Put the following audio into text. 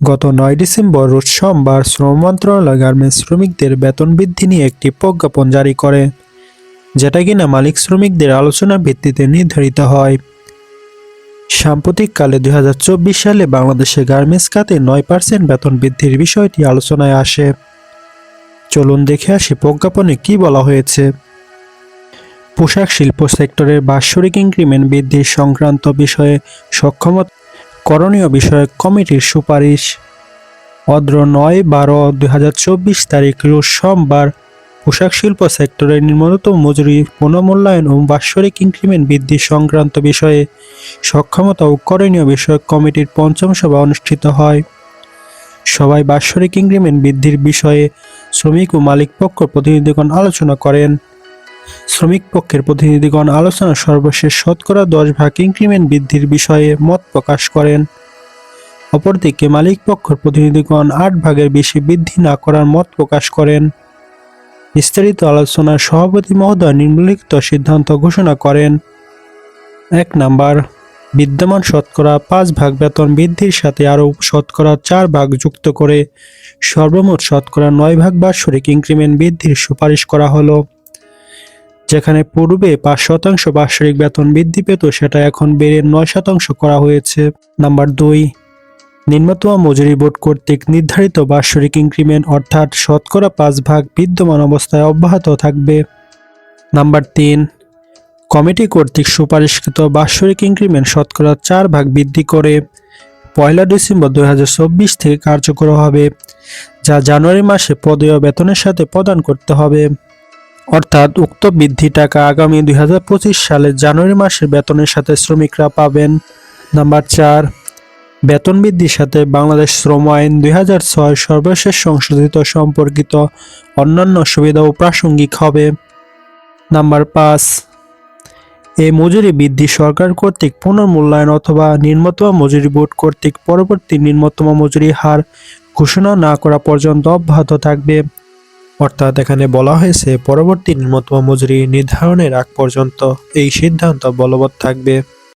গত নয় ডিসেম্বর রোজ সোমবার শ্রম মন্ত্রণালয় গার্মেন্টস শ্রমিকদের বেতন বৃদ্ধি নিয়ে একটি প্রজ্ঞাপন জারি করে, যেটা কিনা মালিক শ্রমিকদের আলোচনার ভিত্তিতে নির্ধারিত হয়। সাম্প্রতিককালে দুই হাজার চব্বিশ সালে বাংলাদেশে গার্মেন্টস খাতে নয় পার্সেন্ট বেতন বৃদ্ধির বিষয়টি আলোচনায় আসে। চলুন দেখে আসি প্রজ্ঞাপনে কি বলা হয়েছে। পোশাক শিল্প সেক্টরের বাৎসরিক ইনক্রিমেন্ট বৃদ্ধির সংক্রান্ত বিষয়ে সক্ষমতা করণীয় বিষয়ক কমিটির সুপারিশ। অদ্র নয় বারো দুই তারিখ রোজ সোমবার পোশাক শিল্প সেক্টরের নিম্নতম মজুরি পুনর্মূল্যায়ন ও বাৎসরিক ইনক্রিমেন্ট বৃদ্ধি সংক্রান্ত বিষয়ে সক্ষমতা ও করণীয় বিষয়ক কমিটির পঞ্চম সভা অনুষ্ঠিত হয়। সবাই বাৎসরিক ইনক্রিমেন্ট বৃদ্ধির বিষয়ে শ্রমিক ও মালিক পক্ষ প্রতিনিধিগণ আলোচনা করেন। শ্রমিক পক্ষের প্রতিনিধিগণ আলোচনা সর্বশেষ শতকরা দশ ভাগ ইনক্রিমেন্ট বৃদ্ধির বিষয়ে মত প্রকাশ করেন। অপরদিকে মালিক পক্ষের প্রতিনিধিগণ আট ভাগের বেশি বৃদ্ধি না করার মত প্রকাশ করেন। বিস্তারিত আলোচনার সভাপতি মহোদয় নিম্নলিখিত সিদ্ধান্ত ঘোষণা করেন। এক নাম্বার, বিদ্যমান শতকরা পাঁচ ভাগ বেতন বৃদ্ধির সাথে আরও শতকরা চার ভাগ যুক্ত করে সর্বমোট শতকরা নয় ভাগ বাৎসরিক ইনক্রিমেন্ট বৃদ্ধির সুপারিশ করা হলো। যেখানে পূর্বে পাঁচ শতাংশ বাৎসরিক বেতন বৃদ্ধি পেত, সেটা এখন বেড়ে নয় শতাংশ করা হয়েছে। নাম্বার দুই, নিম্নতম মজুরি বোর্ড কর্তৃক নির্ধারিত বাৎসরিক ইনক্রিমেন্ট অর্থাৎ শতকরা পাঁচ ভাগ বিদ্যমান অবস্থায় অব্যাহত থাকবে। নাম্বার তিন, কমিটি কর্তৃক সুপারিশকৃত বাৎসরিক ইনক্রিমেন্ট শতকরা চার ভাগ বৃদ্ধি করে। পয়লা ডিসেম্বর দু হাজার চব্বিশ থেকে কার্যকর হবে, যা জানুয়ারি মাসে পদেয় বেতনের সাথে প্রদান করতে হবে। অর্থাৎ উক্ত বৃদ্ধি টাকা আগামী দুই সালে জানুয়ারি মাসের বেতনের সাথে শ্রমিকরা পাবেন। নাম্বার চার, বেতন বৃদ্ধির সাথে বাংলাদেশ শ্রম আইন দুই হাজার ছয় সর্বশেষ সংশোধিত সম্পর্কিত অন্যান্য সুবিধাও প্রাসঙ্গিক হবে। নাম্বার পাঁচ এই মজুরি বৃদ্ধি সরকার কর্তৃক পুনর্মূল্যায়ন অথবা নিম্নতম মজুরি বোর্ড কর্তৃক পরবর্তী নিম্নতম মজুরি হার ঘোষণা না করা পর্যন্ত অব্যাহত থাকবে। অর্থাৎ এখানে বলা হয়েছে পরবর্তী নিম্নতম মজুরি নির্ধারণের আগ পর্যন্ত এই সিদ্ধান্ত বলবৎ থাকবে।